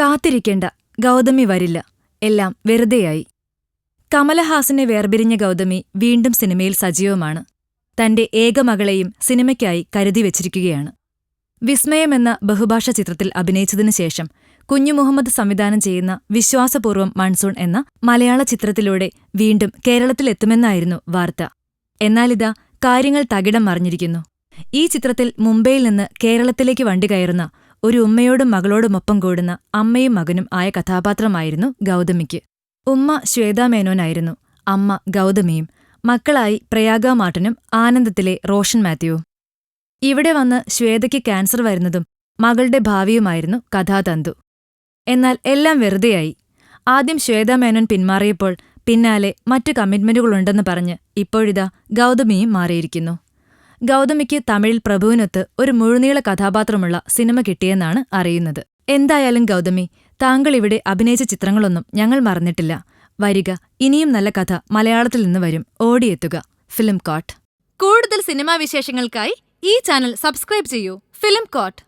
കാത്തിരിക്കേണ്ട ഗൗതമി വരില്ല. എല്ലാം വെറുതെയായി. കമലഹാസനെ വേർപിരിഞ്ഞ ഗൗതമി വീണ്ടും സിനിമയിൽ സജീവമാണ്. തന്റെ ഏകമകളെയും സിനിമയ്ക്കായി കരുതി വച്ചിരിക്കുകയാണ്. വിസ്മയമെന്ന ബഹുഭാഷ ചിത്രത്തിൽ അഭിനയിച്ചതിനു ശേഷം കുഞ്ഞു മുഹമ്മദ് സംവിധാനം ചെയ്യുന്ന വിശ്വാസപൂർവം മൺസൂൺ എന്ന മലയാള ചിത്രത്തിലൂടെ വീണ്ടും കേരളത്തിലെത്തുമെന്നായിരുന്നു വാർത്ത. എന്നാലിതാ കാര്യങ്ങൾ തകിടം മറിഞ്ഞിരിക്കുന്നു. ഈ ചിത്രത്തിൽ മുംബൈയിൽ നിന്ന് കേരളത്തിലേക്ക് വണ്ടി കയറുന്ന ഒരു ഉമ്മയോടും മകളോടുമൊപ്പം കൂടുന്ന അമ്മയും മകനും ആയ കഥാപാത്രമായിരുന്നു ഗൗതമിക്ക്. ഉമ്മ ശ്വേതാ മേനോനായിരുന്നു. അമ്മ ഗൗതമിയും മക്കളായി പ്രയാഗ മാട്ടനും ആനന്ദത്തിലെ റോഷൻ മാത്യുവും. ഇവിടെ വന്ന് ശ്വേതയ്ക്ക് ക്യാൻസർ വരുന്നതും മകളുടെ ഭാവിയുമായിരുന്നു കഥാതന്തു. എന്നാൽ എല്ലാം വെറുതെയായി. ആദ്യം ശ്വേതാ മേനോൻ പിന്മാറിയപ്പോൾ പിന്നാലെ മറ്റു കമ്മിറ്റ്മെന്റുകളുണ്ടെന്ന് പറഞ്ഞ് ഇപ്പോഴിതാ ഗൗതമിയും മാറിയിരിക്കുന്നു. ഗൗതമിക്ക് തമിഴിൽ പ്രഭുവിനൊത്ത് ഒരു മുഴുനീള കഥാപാത്രമുള്ള സിനിമ കിട്ടിയെന്നാണ് അറിയുന്നത്. എന്തായാലും ഗൗതമി താങ്കൾ ഇവിടെ അഭിനയിച്ച ചിത്രങ്ങളൊന്നും ഞങ്ങൾ മറന്നിട്ടില്ല. വരിക ഇനിയും നല്ല കഥ മലയാളത്തിൽ നിന്ന് വരും. ഓടിയെത്തുക. ഫിലിം കോട്ട്. കൂടുതൽ സിനിമാ വിശേഷങ്ങൾക്കായി ഈ ചാനൽ സബ്സ്ക്രൈബ് ചെയ്യൂ. Film court.